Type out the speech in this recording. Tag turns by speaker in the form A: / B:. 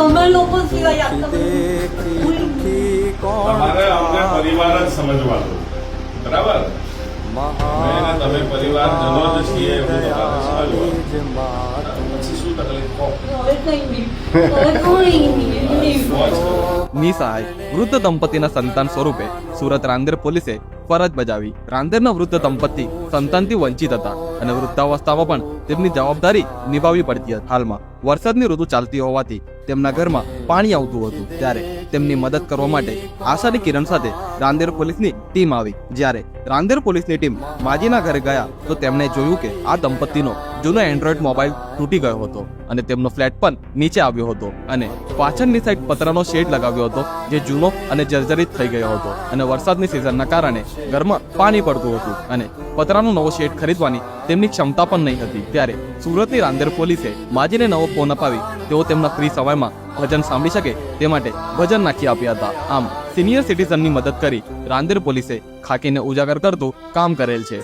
A: તમે લોકો સિવાય
B: વૃદ્ધ દંપતીના સંતાન સ્વરૂપે સુરત રાંદેર પોલીસે ફરજ બજાવી રાંદેરના વૃદ્ધ દંપતી સંતાનથી વંચિત હતા અને વૃદ્ધાવસ્થામાં પણ તેમની જવાબદારી નિભાવવી પડતી હતી. હાલમાં વરસાદની ઋતુ ચાલતી હોવાથી તેમના ઘરમાં પાણી આવતું હતું. ત્યારે તેમની મદદ કરવા માટે આશાની કિરણ સાથે રાંદેર પોલીસની ટીમ આવી. જ્યારે રાંદેર પોલીસની ટીમ માજીના ઘરે ગયા, તો તેમણે જોયું કે આ દંપતીનો જૂનો એન્ડ્રોઈડ મોબાઈલ તૂટી ગયો હતો અને તેમનો ફ્લેટ પણ નીચે આવ્યો હતો અને પાછળની સાઈડ પતરાનો શેડ લગાવ્યો હતો, જે જૂનો અને જર્જરિત થઈ ગયો હતો અને વરસાદની સિઝનના કારણે ઘરમાં પાણી પડતું હતું અને પતરાનો નવો શેડ ખરીદવાની તેમની ક્ષમતા પણ નહીં હતી. ત્યારે સુરતની રાંદેર પોલીસે માજીને નવો ફોન અપાવી, તેઓ તેમના ફ્રી સમયમાં ભજન સાંભળી શકે તે માટે ભજન નાખી આપ્યા હતા. આમ સિનિયર સિટીઝનની મદદ કરી રાંદેર પોલીસે ખાકીને ઉજાગર કરતું કામ કરેલ છે.